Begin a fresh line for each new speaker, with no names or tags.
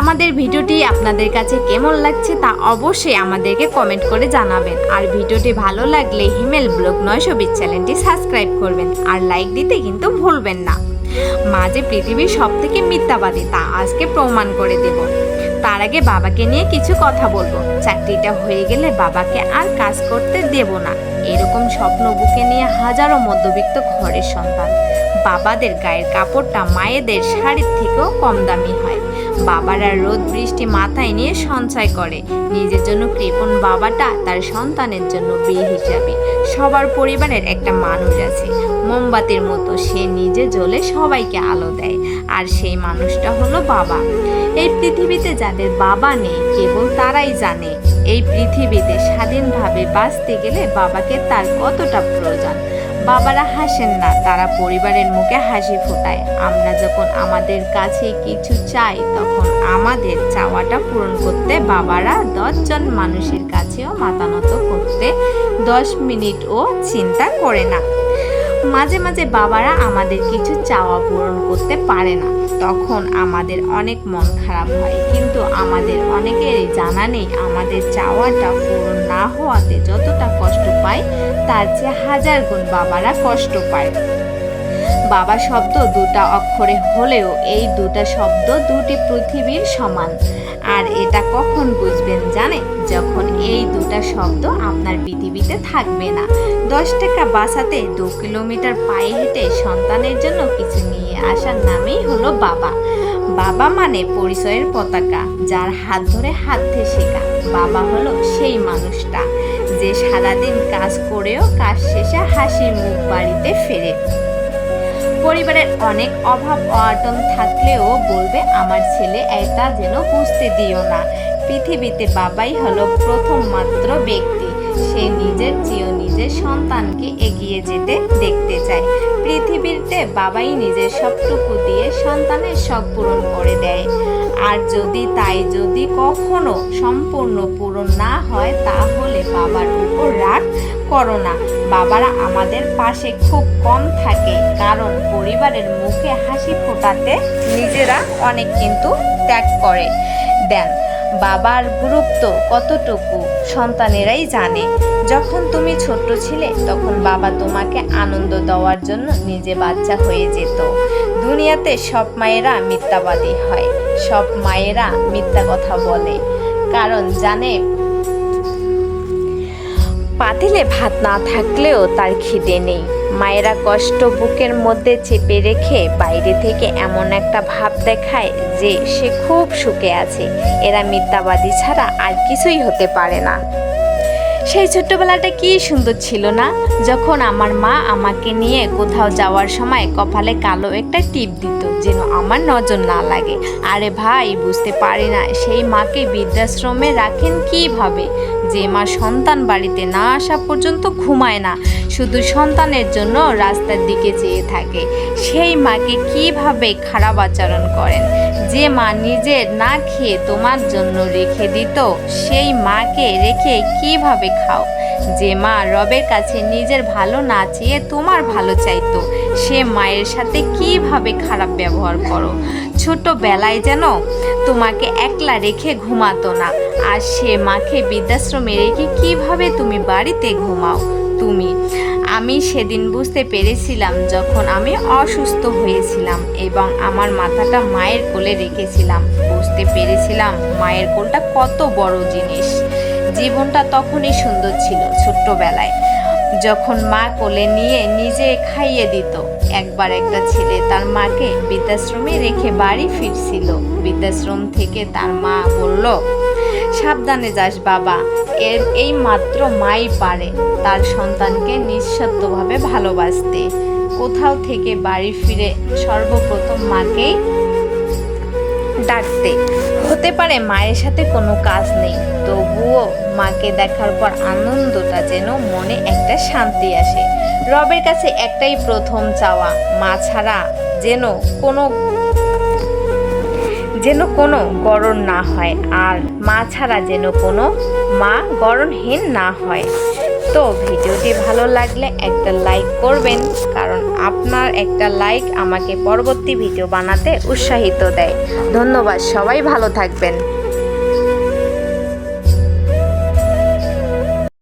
আমাদের ভিডিওটি আপনাদের কাছে কেমন লাগছে তা অবশ্যই আমাদেরকে কমেন্ট করে জানাবেন। আর ভিডিওটি ভালো লাগলে হিমেল ব্লগ নয়শো বিশ চ্যানেলটি সাবস্ক্রাইব করবেন। আর লাইক দিতে কিন্তু ভুলবেন না। মা যে পৃথিবীর সব থেকে মিথ্যাবাদী তা আজকে প্রমাণ করে দেব। তার আগে বাবাকে নিয়ে কিছু কথা বলব। চাকরিটা হয়ে গেলে বাবাকে আর কাজ করতে দেব না। এরকম স্বপ্ন বুকে নিয়ে হাজারো মধ্যবিত্ত ঘরের সন্তান। বাবাদের গায়ের কাপড়টা মায়েদের শাড়ির থেকেও কম দামি হয়। বাবারা রোদ বৃষ্টি মাথায় নিয়ে সঞ্চয় করে। নিজের জন্য কৃপণ বাবাটা তার সন্তানের জন্য বিয়ে হিসাবে। সবার পরিবারের একটা মানুষ আছে। মোমবাতির মতো সে নিজে জ্বলে সবাইকে আলো দেয়। আর সেই মানুষটা হলো বাবা। এই পৃথিবীতে যাদের বাবা নেই, কেবল তারাই জানে। এই পৃথিবীতে স্বাধীনভাবে বাঁচতে গেলে বাবাকে তার কতটা প্রয়োজন? বাবারা হাসেন না, তারা পরিবারের মুখে হাসি ফোটায়। আমরা যখন আমাদের কাছে কিছু চাই, তখন আমাদের চাওয়াটা পূরণ করতে বাবারা দশজন মানুষের কাছেও মাতানত করতে দশ মিনিটও চিন্তা করে না। মাঝে মাঝে বাবারা আমাদের কিছু চাওয়া পূরণ করতে পারে না। তখন আমাদের অনেক মন খারাপ হয়। কিন্তু আমাদের অনেকেরই জানা নেই আমাদের চাওয়াটা পূরণ না হওয়াতে যতটা কষ্ট পায়, তার চেয়ে হাজার গুণ বাবারা কষ্ট পায়। বাবা শব্দ দুটা অক্ষরে হলেও এই দুটা শব্দ দুটি পৃথিবীর সমান। আর এটা কখন বুঝবেন জানে যখন এই দুটা শব্দ আপনার পৃথিবীতে থাকবে না। দশ টাকা বাসাতে দু কিলোমিটার পায়ে হেঁটে সন্তানের জন্য কিছু নিয়ে আসার নামেই হলো বাবা। বাবা মানে পরিচয়ের পতাকা, যার হাত ধরে হাতে শেখা। বাবা হলো সেই মানুষটা, যে সারাদিন কাজ করেও কাজ শেষে হাসি মুখ বাড়িতে ফেরে। পরিবারের অনেক অভাব অটন থাকলেও বলবে, আমার ছেলে এটা যেন বুঝতে দিও না। পৃথিবীতে বাবাই হলো প্রথম মাত্র ব্যক্তি। সে নিজের চেয়েও নিজের সন্তানকে এগিয়ে যেতে দেখতে চায়। পৃথিবীতে বাবাই নিজের সবটুকু দিয়ে সন্তানের সব পূরণ করে দেয়। আর যদি তাই যদি কখনো সম্পূর্ণ পূরণ না হয়, তাহলে বাবার উপর রাগ করো না। বাবারা আমাদের পাশে খুব কম থাকে, কারণ পরিবারের মুখে হাসি ফোটাতে নিজেরা অনেক কিন্তু ত্যাগ করে। দেন বাবার গুরুত্ব কতটুকু সন্তানেরাই জানে। যখন তুমি ছোট্ট ছিলে, তখন বাবা তোমাকে আনন্দ দেওয়ার জন্য নিজে বাচ্চা হয়ে যেত। দুনিয়াতে সব মায়েরা মিথ্যাবাদী হয়, সব মায়েরা মিথ্যা কথা বলে। কারণ জানে পাতিলে ভাত না থাকলেও তার খিদে নেই। মায়েরা কষ্ট বুকের মধ্যে চেপে রেখে বাইরে থেকে এমন একটা ভাব দেখায় যে সে খুব সুখে আছে। এরা মিথ্যাবাদী ছাড়া আর কিছুই হতে পারে না। সেই ছোট্টবেলাটা কি সুন্দর ছিল না? যখন আমার মা আমাকে নিয়ে কোথাও যাওয়ার সময় কপালে কালো একটা টিপ দিত যেন আমার নজর না লাগে। আরে ভাই, বুঝতে পারি না সেই মাকে বৃদ্ধাশ্রমে রাখেন কীভাবে? যে মা সন্তান বাড়িতে না আসা পর্যন্ত ঘুমায় না, শুধু সন্তানের জন্য রাস্তার দিকে চেয়ে থাকে। সেই মাকে কীভাবে খারাপ আচরণ করেন? যে মা নিজের না খেয়ে তোমার জন্য রেখে দিত, সেই মাকে রেখে কীভাবে খাও? যে মা রবের কাছে নিজের ভালো না চেয়ে তোমার ভালো চাইতো, সে মায়ের সাথে কীভাবে খারাপ ব্যবহার করো? ছোটবেলায় যেন তোমাকে একলা রেখে ঘুমাতো না। আর সে মাকে বৃদ্ধাশ্রমে রেখে কীভাবে তুমি বাড়িতে ঘুমাও? তুমি, আমি সেদিন বুঝতে পেরেছিলাম যখন আমি অসুস্থ হয়েছিলাম এবং আমার মাথাটা মায়ের কোলে রেখেছিলাম। বুঝতে পেরেছিলাম মায়ের কোলটা কত বড় জিনিস। জীবনটা তখনই সুন্দর ছিল ছোট্টবেলায়। যখন মা কোলে নিয়ে নিজে খাইয়ে দিত, একবার একটা ছেলে তার মাকে বৃদ্ধাশ্রমে রেখে বাড়ি ফিরছিল। বৃদ্ধাশ্রম থেকে তার মা বলল, সাবধানে যাস বাবা, এর এই মাত্র মাই পারে। তার সন্তানকে নিঃস্বার্থভাবে ভালোবাসতে। কোথাও থেকে বাড়ি ফিরে সর্বপ্রথম মাকেই ডাকতে। হতে পারে মায়ের সাথে কোনো কাজ নেই, তবুও মাকে দেখার পর আনন্দটা যেন মনে একটা শান্তি আসে। রবের কাছে একটাই প্রথম চাওয়া, মা ছাড়া যেন কোনো যেন কোনো গরণ না হয়, আর মা ছাড়া যেন কোনো মা গরণহীন না হয়। তো ভিডিওটি ভালো লাগলে একটা লাইক করবেন, কারণ আপনার একটা লাইক আমাকে পরবর্তী ভিডিও বানাতে উৎসাহিত দেয়। ধন্যবাদ, সবাই ভালো থাকবেন।